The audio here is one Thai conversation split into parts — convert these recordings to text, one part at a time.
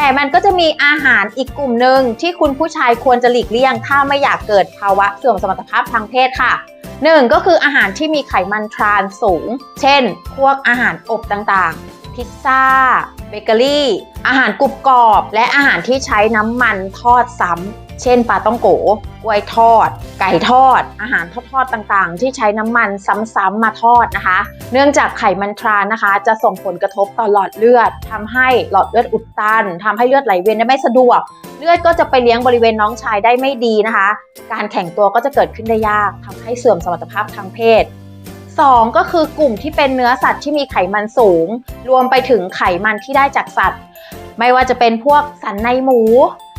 แต่มันก็จะมีอาหารอีกกลุ่มหนึ่งที่คุณผู้ชายควรจะหลีกเลี่ยง ถ้าไม่อยากเกิดภาวะเสื่อมสมรรถภาพทางเพศค่ะหนึ่งก็คืออาหารที่มีไขมันทรานส์สูง เช่น พวกอาหารอบต่างๆ พิซซ่า เบเกอรี่ อาหารกรุบกรอบ และอาหารที่ใช้น้ำมันทอดซ้ำ เช่นปลาต้องโกกล้วยทอด ไก่ทอด อาหารทอดๆต่างๆ ที่ใช้น้ำมันซ้ำๆมาทอดนะคะ เนื่องจากไขมันทรานนะคะ จะส่งผลกระทบต่อหลอดเลือดทำให้หลอดเลือดอุดตันทำให้เลือดไหลเวียนได้ไม่สะดวก เลือดก็จะไปเลี้ยงบริเวณน้องชายได้ไม่ดีนะคะ การแข็งตัวก็จะเกิดขึ้นได้ยากทำให้เสื่อมสมรรถภาพทางเพศ 2 ก็คือกลุ่มที่เป็นเนื้อสัตว์ที่มีไขมันสูง รวมไปถึงไขมันที่ได้จากสัตว์ ไม่ว่าจะเป็นพวกสันในหมู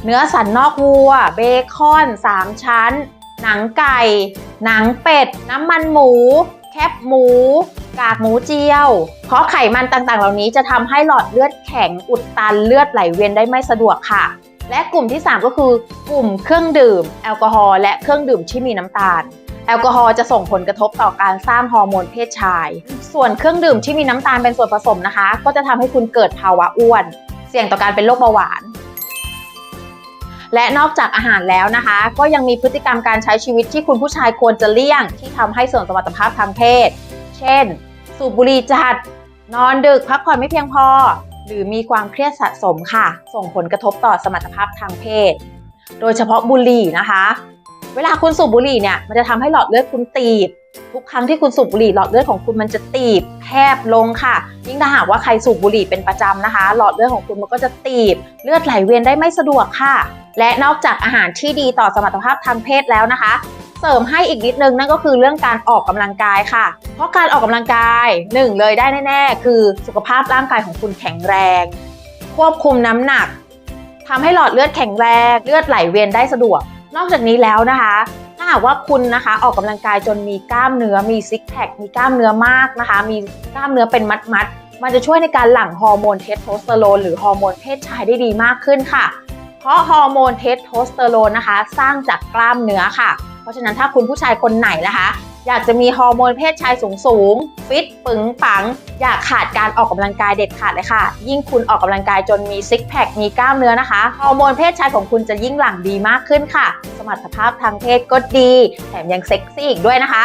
เนื้อสันนอกวัว เบคอนสามชั้น หนังไก่ หนังเป็ด น้ำมันหมู แคบหมู กากหมูเจียว เพราะไขมันต่างๆ เหล่านี้จะทำให้หลอดเลือดแข็งอุดตันเลือดไหลเวียนได้ไม่สะดวกค่ะ และกลุ่มที่ 3 ก็คือกลุ่มเครื่องดื่ม แอลกอฮอล์และเครื่องดื่มที่มีน้ำตาล แอลกอฮอล์จะส่งผลกระทบต่อการสร้างฮอร์โมนเพศชาย ส่วนเครื่องดื่มที่มีน้ำตาลเป็นส่วนผสมนะคะ ก็จะทำให้คุณเกิดภาวะอ้วน เสี่ยงต่อการเป็นโรคเบาหวาน และนอกจากอาหารแล้วนะคะ ก็ยังมีพฤติกรรมการใช้ชีวิตที่คุณผู้ชายควรจะเลี่ยง ที่ทำให้เสื่อมสมรรถภาพทางเพศ เช่น สูบบุหรี่จัด นอนดึกพักผ่อนไม่เพียงพอ หรือมีความเครียดสะสมค่ะ ส่งผลกระทบต่อสมรรถภาพทางเพศ โดยเฉพาะบุหรี่นะคะ วลาคุณสูบบุหรี่เนี่ยมันจะทำให้หลอดเลือดคุณตีบ ทุกครั้งที่คุณสูบบุหรี่หลอดเลือดของคุณมันจะตีบแคบลงค่ะ ยิ่งถ้าหากว่าใครสูบบุหรี่เป็นประจำนะคะ หลอดเลือดของคุณมันก็จะตีบ เลือดไหลเวียนได้ไม่สะดวกค่ะ และนอกจากอาหารที่ดีต่อสมรรถภาพทางเพศแล้วนะคะ เสริมให้อีกนิดนึงนั่นก็คือเรื่องการออกกำลังกายค่ะ เพราะการออกกำลังกายหนึ่งเลยได้แน่ๆ คือสุขภาพร่างกายของคุณแข็งแรง ควบคุมน้ำหนักทำให้หลอดเลือดแข็งแรง เลือดไหลเวียนได้สะดวก นอกจากนี้แล้วนะคะถ้าหากว่าคุณนะคะออกกำลังกายจนมีกล้ามเนื้อมีซิกแพคมีกล้ามเนื้อมากนะคะ มีกล้ามเนื้อเป็นมัดๆมันจะช่วยในการหลั่งฮอร์โมนเทสโทสเตอโรนหรือฮอร์โมนเพศชายได้ดีมากขึ้นค่ะ เพราะฮอร์โมนเทสโทสเตอโรนนะคะ สร้างจากกล้ามเนื้อค่ะ เพราะฉะนั้นถ้าคุณผู้ชายคนไหนนะคะ อยากจะมีฮอร์โมนเพศชายสูงสูงฟิตปึงปัง อยากขาดการออกกำลังกายเด็ดขาดเลยค่ะ ยิ่งคุณออกกำลังกายจนมีซิกแพค มีกล้ามเนื้อนะคะ ฮอร์โมนเพศชายของคุณจะยิ่งหลั่งดีมากขึ้นค่ะ สมรรถภาพทางเพศก็ดี แถมยังเซ็กซี่อีกด้วยนะคะ